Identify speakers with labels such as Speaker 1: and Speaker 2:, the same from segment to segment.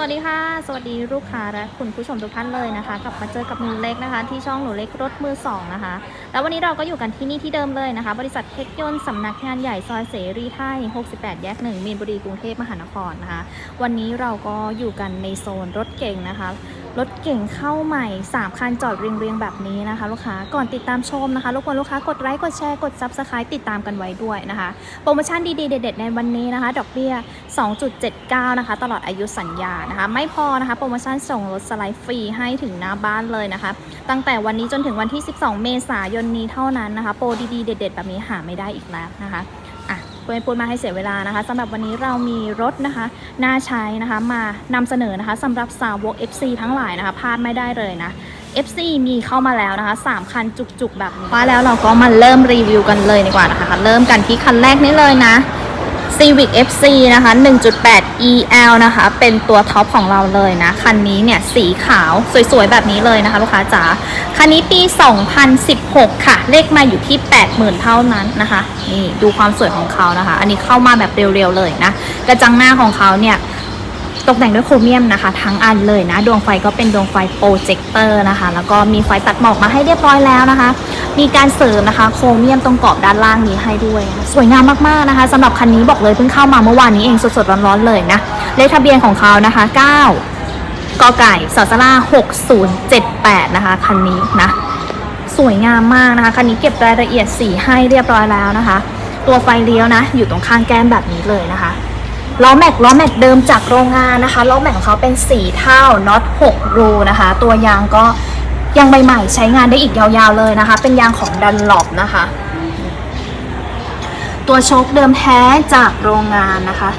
Speaker 1: สวัสดีค่ะ สวัสดีลูกค้าและคุณผู้ชมทุกท่านเลยนะคะ กลับมาเจอกับหนูเล็กนะคะ ที่ช่องหนูเล็กรถมือสองนะคะ แล้ววันนี้เราก็อยู่กันที่นี่ที่เดิมเลยนะคะ บริษัทเทคยนต์สำนักงานใหญ่ซอยเสรีไทย 68 แยกหนึ่งมีนบุรีกรุงเทพมหานครนะคะ วันนี้เราก็อยู่กันในโซนรถเก่งนะคะ รถเก่งเข้าใหม่ 3 คันจอดเรียงๆแบบนี้นะคะ ลูกค้าก่อนติดตามชมนะคะรบกวนลูกค้ากดไลค์กดแชร์กด Subscribe ติดตามกันไว้ด้วยนะคะ โปรโมชั่นดีๆเด็ดๆในวันนี้นะคะ ดอกเบี้ย 2.79 นะคะ ตลอดอายุสัญญานะคะ ไม่พอนะคะ โปรโมชั่นส่งรถสไลด์ฟรีให้ถึงหน้าบ้านเลยนะคะ ตั้งแต่วันนี้จนถึงวันที่ 12 เมษายนนี้เท่านั้นนะคะ โปรดีๆเด็ด ๆ แบบนี้หาไม่ได้อีกแล้วนะคะ อะพูดไม่พูดมาให้เสียเวลานะคะสำหรับวันนี้เรามีรถนะคะน่าใช้นะคะมานำเสนอนะคะสำหรับสาวก FC ทั้งหลายนะคะพลาดไม่ได้เลยนะ FC มีเข้ามาแล้วนะคะ 3 คันจุกๆ แบบนี้มาแล้วเราก็มาเริ่มรีวิวกันเลยดีกว่านะคะ เริ่มกันที่คันแรกนี้เลยนะ Civic FC นะคะ 1.8 EL นะคะ เป็นตัวท็อปของเราเลยนะ คันนี้เนี่ย สีขาวสวยๆ แบบนี้เลยนะคะ ลูกค้าจ๋า คันนี้ปี 2016 ค่ะ เลขมาอยู่ที่ 80,000 เท่านั้นนะคะ นี่ดูความสวยของเขานะคะ อันนี้เข้ามาแบบเร็วๆ เลยนะ กระจังหน้าของเขาเนี่ย ตกแต่งด้วยโครเมียมนะคะ ทั้งอันเลยนะ ดวงไฟก็เป็นดวงไฟโปรเจคเตอร์นะคะ แล้วก็มีไฟตัดหมอกมาให้เรียบร้อยแล้วนะคะ มีการเสริมนะคะ โครเมียมตรงกรอบด้านล่างนี้ให้ด้วย สวยงามมากๆนะคะสำหรับคันนี้บอกเลยเพิ่งเข้ามาเมื่อวานนี้เองสดๆร้อนๆเลยนะเลขทะเบียนของเขานะคะ 9กไก่สอสลา6078 นะคะคันนี้นะสวยงามมากนะคะคันนี้เก็บรายละเอียดสีให้เรียบร้อยแล้วนะคะ ตัวไฟเลี้ยวนะ อยู่ตรงข้างแก้มแบบนี้เลยนะคะ ล้อแม็กล้อแม็กเดิมจากโรงงานนะคะล้อแม็กของเขาเป็นสีเท่าน็อต6รูนะคะ ตัวยางก็ยางใหม่ๆใช้งานได้อีกยาวๆเลยนะคะ เป็นยางของดันหลบนะคะ ตัวโชคเดิมแท้จากโรงงานนะคะ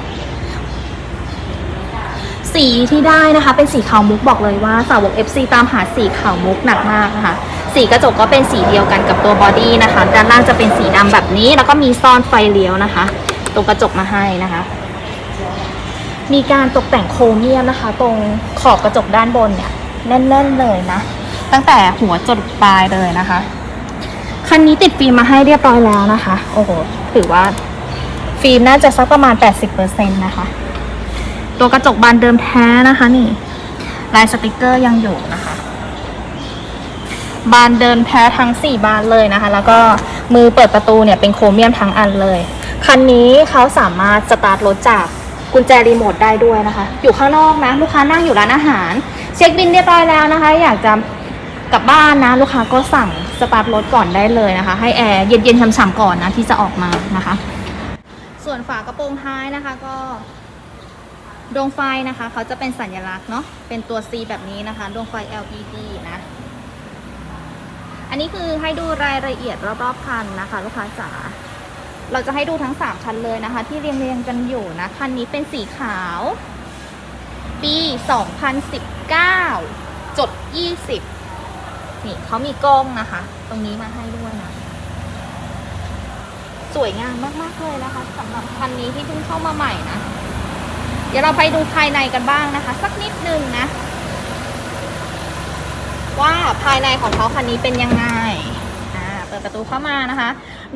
Speaker 1: สีที่ได้นะคะเป็นสีขาวมุกบอกเลยว่าสาวก FC ตามหาสีขาวมุกหนักมากนะคะสีกระจกก็เป็นสีเดียวกันกับตัวบอดี้นะคะ ด้านล่างจะเป็นสีดำแบบนี้ แล้วก็มีซ่อนไฟเลี้ยวนะคะ ตรงกระจกมาให้นะคะ มีการตกแต่งโครเมียมนะคะ ตรงขอบกระจกด้านบนเนี่ยแน่นๆเลยนะ ตั้งแต่หัวจดปลายเลยนะคะ คันนี้ติดฟิล์มมาให้เรียบร้อยแล้วนะคะ โอ้โหถือว่าฟิล์มน่าจะสักประมาณ 80%นะคะ ตัวกระจกบานเดิมแท้นะคะนี่ลายสติกเกอร์ยังอยู่นะคะ บานเดิมแท้ทั้ง 4 บานเลยนะคะ แล้วก็มือเปิดประตูเนี่ยเป็นโครเมียมทั้งอันเลย คันนี้เขาสามารถสตาร์ทรถจาก กุญแจรีโมทได้ด้วยนะคะ อยู่ข้างนอกนะ ลูกค้านั่งอยู่ร้านอาหาร เช็คบินเรียบร้อยแล้วนะคะ อยากจะกลับบ้านนะ ลูกค้าก็สั่งสตาร์ทรถก่อนได้เลยนะคะ ให้แอร์เย็นๆฉ่ำๆก่อนนะที่จะออกมานะคะ ส่วนฝากระโปรงท้ายนะคะก็ดวงไฟนะคะ เขาจะเป็นสัญลักษณ์เนาะเป็นตัว C แบบนี้นะคะดวงไฟ LED นะ อันนี้คือให้ดูรายละเอียดรอบๆคันนะคะ ลูกค้าจ๋า เราจะให้ดูทั้ง3คันเลยนะคะ ที่เรียงเรียงกันอยู่นะ คันนี้เป็นสีขาว ปี 2019 จด 20 นี่เขามีกล้องนะคะ ตรงนี้มาให้ด้วยนะ สวยงามมาก ๆ เลยนะคะสำหรับคันนี้ที่เพิ่งเข้ามาใหม่นะ เดี๋ยวเราไปดูภายในกันบ้างนะคะ สักนิดนึงนะ ว่าภายในของเขาคันนี้เป็นยังไง อ่า เปิดประตูเข้ามานะคะ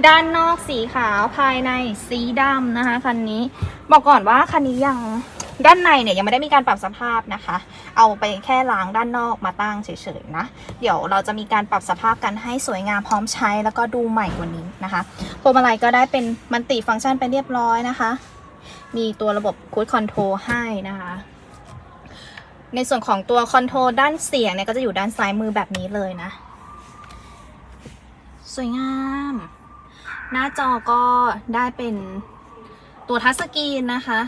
Speaker 1: ด้านนอกสีขาวภายในสีดำนะคะคันนี้ บอกก่อนว่าคันนี้ยังด้านในเนี่ยยังไม่ได้มีการปรับสภาพนะคะ เอาไปแค่ล้างด้านนอกมาตั้งเฉยๆนะ เดี๋ยวเราจะมีการปรับสภาพกันให้สวยงามพร้อมใช้แล้วก็ดูใหม่กว่านี้นะคะพวงมาลัยก็ได้เป็นมันติฟังก์ชันไปเรียบร้อยนะคะ มีตัวระบบคูดคอนโทรให้นะคะในส่วนของตัวคอนโทรด้านเสียงเนี่ยก็จะอยู่ด้านซ้ายมือแบบนี้เลยนะ สวยงาม หน้าจอก็ได้เป็นตัวทัชสกรีนนะคะ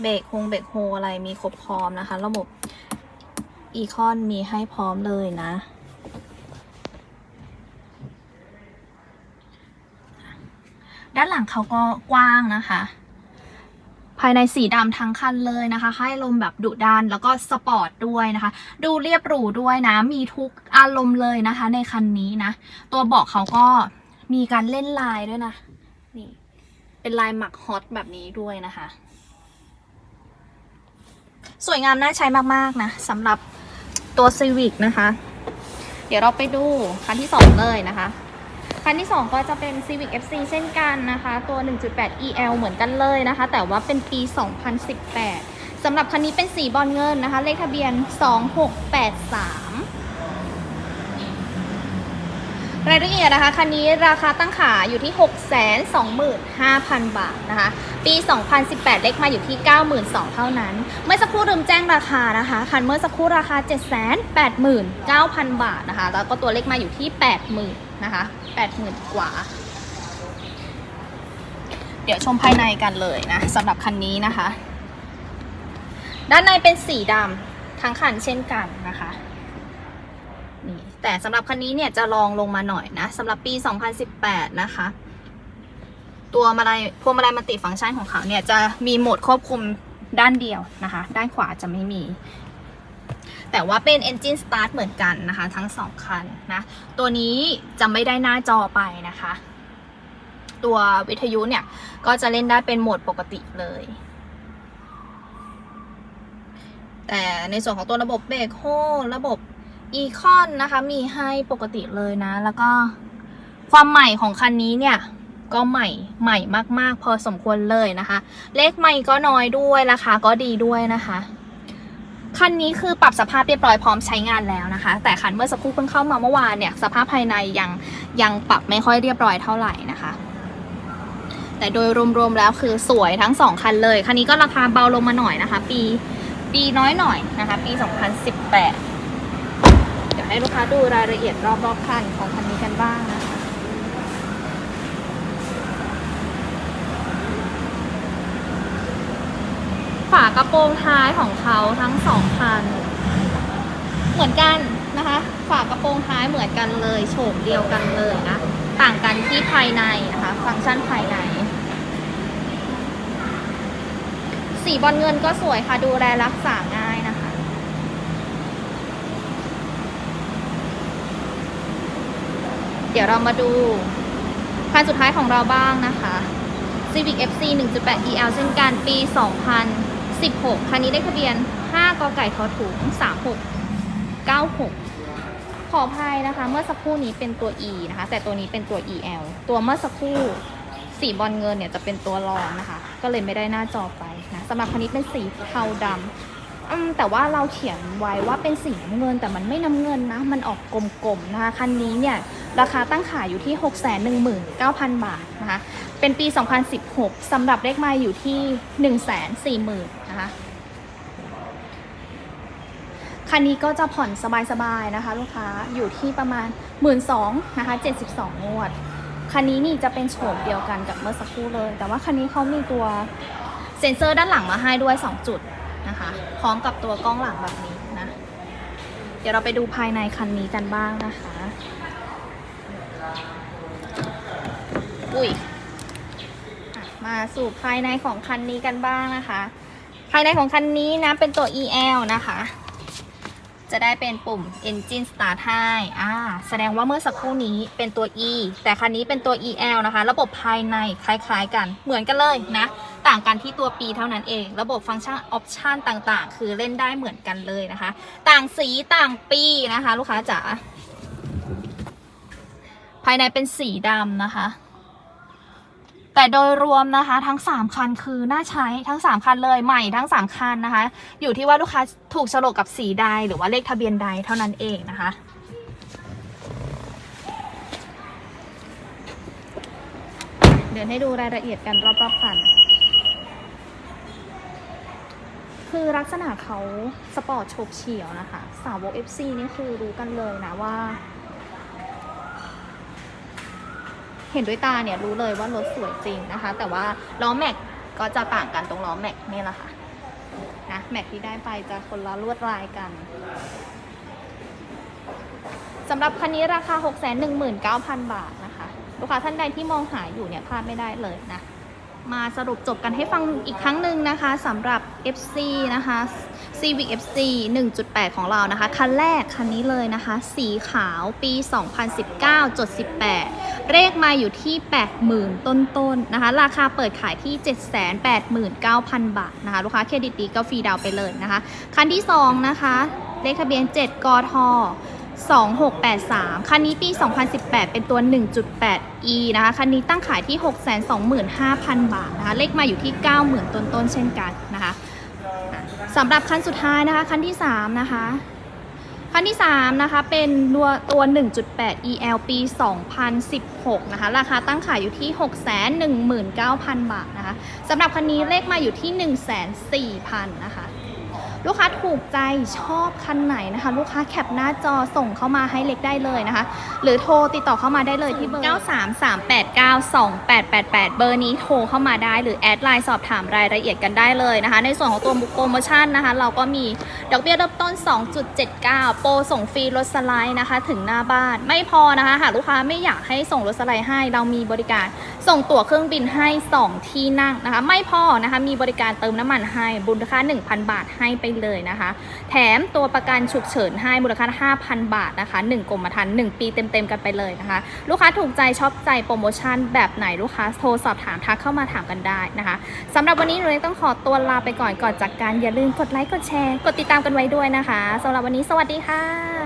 Speaker 1: เบรกฮงเบรกโฮอะไรมีครบพร้อมนะคะ ระบบอีคอนมีให้พร้อมเลยนะ ด้านหลังเขาก็กว้างนะคะ ภายในสีดำทั้งคันเลยนะคะ ให้ลมแบบดุดันแล้วก็สปอร์ตด้วยนะคะ ดูเรียบหรูด้วยนะ มีทุกอารมณ์เลยนะคะ ในคันนี้นะ ตัวเบาะเขาก็มีการเล่นลายด้วยนะ นี่ เป็นลายหมักฮอตแบบนี้ด้วยนะคะ สวยงามน่าใช้มากๆนะสำหรับตัว Civic นะคะ เดี๋ยวเราไปดูคันที่สองเลยนะคะ คันที่ 2 ก็จะเป็น Civic FC เช่นกันนะคะ ตัว 1.8 EL เหมือนกันเลยนะคะ แต่ว่าเป็นปี 2018 สำหรับคันนี้เป็นสีบอลเงินนะคะ เลขทะเบียน 2683 รายละเอียดนะคะ คันนี้ราคาตั้งขายอยู่ที่ 625,000 บาทนะคะ ปี 2018 เลขมาอยู่ที่ 92,000 เท่านั้น เมื่อสักครู่ลืมแจ้งราคานะคะ คันเมื่อสักครู่ราคา 789,000 บาทนะคะ แล้วก็ตัวเลขมาอยู่ที่ 80,000 นะคะ80,000กว่า เดี๋ยวชมภายในกันเลยนะสำหรับคันนี้นะคะ ด้านในเป็นสีดำทั้งคันเช่นกันนะคะนี่แต่สำหรับคันนี้เนี่ยจะลองลงมาหน่อยนะสำหรับปี 2018 นะคะ ตัวมาลัยพวงมาลัยมัลติฟังก์ชันของเขาเนี่ยจะมีโหมดควบคุมด้านเดียวนะคะ ด้านขวาจะไม่มี แต่ว่าเป็น Engine Start เหมือนกันนะคะ ทั้งสองคันนะ ตัวนี้จะไม่ได้หน้าจอไปนะคะ ตัววิทยุเนี่ย ก็จะเล่นได้เป็นโหมดปกติเลย แต่ในส่วนของตัวระบบเบรกโฮระบบอีคอนนะคะ มีให้ปกติเลยนะ แล้วก็ความใหม่ของคันนี้เนี่ยก็ใหม่ใหม่มาก ๆ พอสมควรเลยนะคะ เลขใหม่ก็น้อยด้วยราคาก็ดีด้วยนะคะ คันนี้คือปรับสภาพเรียบร้อยพร้อมใช้งานแล้วนะคะ แต่คันเมื่อสักครู่เพิ่งเข้ามาเมื่อวานเนี่ยสภาพภายในยังยังปรับไม่ค่อยเรียบร้อยเท่าไหร่นะคะ แต่โดยรวมๆแล้วคือสวยทั้งสองคันเลย คันนี้ก็ราคาเบาลงมาหน่อยนะคะ ปีปีน้อยหน่อยนะคะ ปี 2018 เดี๋ยวให้ลูกค้าดูรายละเอียดรอบๆคันของคันนี้กันบ้างนะคะ ฝากระโปรงท้ายของเขาทั้งสองคัน เหมือนกันนะคะ ฝากระโปรงท้ายเหมือนกันเลย โฉมเดียวกันเลยนะ ต่างกันที่ภายในนะคะ ฟังก์ชันภายใน สีบอลเงินก็สวยค่ะ ดูแลรักษาง่ายนะคะ เดี๋ยวเรามาดูคันสุดท้ายของเราบ้างนะคะ Civic FC 1.8 EL เช่นกันปี 2000 16 คันนี้ได้ทะเบียน 5กไก่ทอถุง 3696 ขออภัยนะคะ เมื่อสักครู่นี้เป็นตัว E นะคะ แต่ตัวนี้เป็นตัว EL ตัวเมื่อสักครู่สีบอลเงินเนี่ยจะเป็นตัวรองนะคะ ก็เลยไม่ได้หน้าจอไปนะสำหรับคันนี้เป็นสีเทาดำแต่ว่าเราเขียนไว้ว่าเป็นสีน้ำเงินแต่มันไม่น้ำเงินนะ มันออกกลมๆนะคะ คันนี้เนี่ย ราคาตั้งขายอยู่ที่ 619,000 บาทนะคะ เป็นปี 2016 สำหรับเลขไม้อยู่ที่ 140,000นะคะ คันนี้ก็จะผ่อนสบายๆนะคะ ลูกค้าอยู่ที่ประมาณ 1 2ื่นนะคะ 72 งวด คันนี้นี่จะเป็นโฉมเดียวกันกับเมื่อสักครู่เลย แต่ว่าคันนี้เขามีตัวเซ็นเซอร์ด้านหลังมาให้ด้วย 2 จุดนะคะ พร้อมกับตัวกล้องหลังแบบนี้นะ เดี๋ยวเราไปดูภายในคันนี้กันบ้างนะคะ อุ้ยมาสู่ภายในของคันนี้กันบ้างนะคะ ภายในของคันนี้นะเป็นตัว EL นะคะ จะได้เป็นปุ่ม Engine Start ให้อ่าแสดงว่าเมื่อสักครู่นี้เป็นตัว E แต่คันนี้เป็นตัว EL นะคะ ระบบภายในคล้ายๆกัน เหมือนกันเลยนะ ต่างกันที่ตัว P เท่านั้นเอง ระบบฟังก์ชันออปชันต่างๆ คือเล่นได้เหมือนกันเลยนะคะ ต่างสีต่างปีนะคะ ลูกค้าจ๋าภายในเป็นสีดำนะคะ แต่โดยรวมนะคะทั้ง 3 คันคือน่าใช้ทั้ง 3 คันเลยใหม่ทั้ง 3 คันนะคะ อยู่ที่ว่าลูกค้าถูกโฉลกกับสีใดหรือว่าเลขทะเบียนใดเท่านั้นเองนะคะเดี๋ยวให้ดูรายละเอียดกันรอบๆคัน คือลักษณะเขาสปอร์ตโฉบเฉี่ยวนะคะ สาวก FC นี่คือรู้กันเลยนะว่า เห็นด้วยตาเนี่ยรู้เลยว่ารถสวยจริงนะคะ แต่ว่าล้อแม็กก็จะต่างกันตรงล้อแม็กนี่แหละค่ะนะแม็กที่ได้ไปจะคนละลวดลายกันสำหรับคันนี้ราคา 619,000 บาทนะคะ ลูกค้าท่านใดที่มองหาอยู่เนี่ยพลาดไม่ได้เลยนะ มาสรุปจบกันให้ฟังอีกครั้งหนึ่งนะคะสำหรับ FC นะคะ Civic FC 1.8 ของเรานะคะ คันแรกคันนี้เลยนะคะ สีขาวปี 2019จด18 เลขมาอยู่ที่ 80,000 ต้นๆนนะคะ ราคาเปิดขายที่ 789,000 บาทนะคะ ลูกค้าเครดิตดีก็ฟรีดาวน์ไปเลยนะคะ คันที่ 2 นะคะ เลขทะเบียน 7 กท 2683 คันนี้ปี 2018 เป็นตัว 1.8e นะคะ คันนี้ตั้งขายที่ 625,000 บาทนะคะ เลขมาอยู่ที่ 90,000 ต้นๆ เช่นกันนะคะอะสำหรับคันสุดท้ายนะคะ คันที่ 3 นะคะ คันที่ 3 นะคะ เป็นตัวตัว 1.8 EL ปี 2016 นะคะ ราคาตั้งขายอยู่ที่ 619,000 บาทนะคะสำหรับคันนี้เลขมาอยู่ที่104,000 นะคะ ลูกค้าถูกใจชอบคันไหนนะคะ ลูกค้าแคปหน้าจอส่งเข้ามาให้เล็กได้เลยนะคะ หรือโทรติดต่อเข้ามาได้เลยที่เบอร์ 933892888 เบอร์นี้โทรเข้ามาได้หรือแอดไลน์สอบถามรายละเอียดกันได้เลยนะคะ ในส่วนของตัวโปรโมชั่นนะคะ เราก็มีดอกเบี้ยเริ่มต้น 2.79 โปรส่งฟรีรถสไลด์นะคะ ถึงหน้าบ้านไม่พอนะคะ หากลูกค้าไม่อยากให้ส่งรถสไลด์ให้เรามีบริการ ส่งตั๋วเครื่องบินให้ 2 ที่นั่งนะคะ ไม่พอนะคะ มีบริการเติมน้ำมันให้บุญค่า 1,000 บาทให้ไปเลยนะคะ แถมตัวประกันฉุกเฉินให้มูลค่า 5,000 บาทนะคะ 1กรมธรรม์1ปีเต็มๆกันไปเลยนะคะ ลูกค้าถูกใจชอบใจโปรโมชั่นแบบไหนลูกค้าโทรสอบถามทักเข้ามาถามกันได้นะคะสำหรับวันนี้หนูเล็กต้องขอตัวลาไปก่อนก่อนจากการอย่าลืมกดไลค์กดแชร์ กดติดตามกันไว้ด้วยนะคะสำหรับวันนี้สวัสดีค่ะ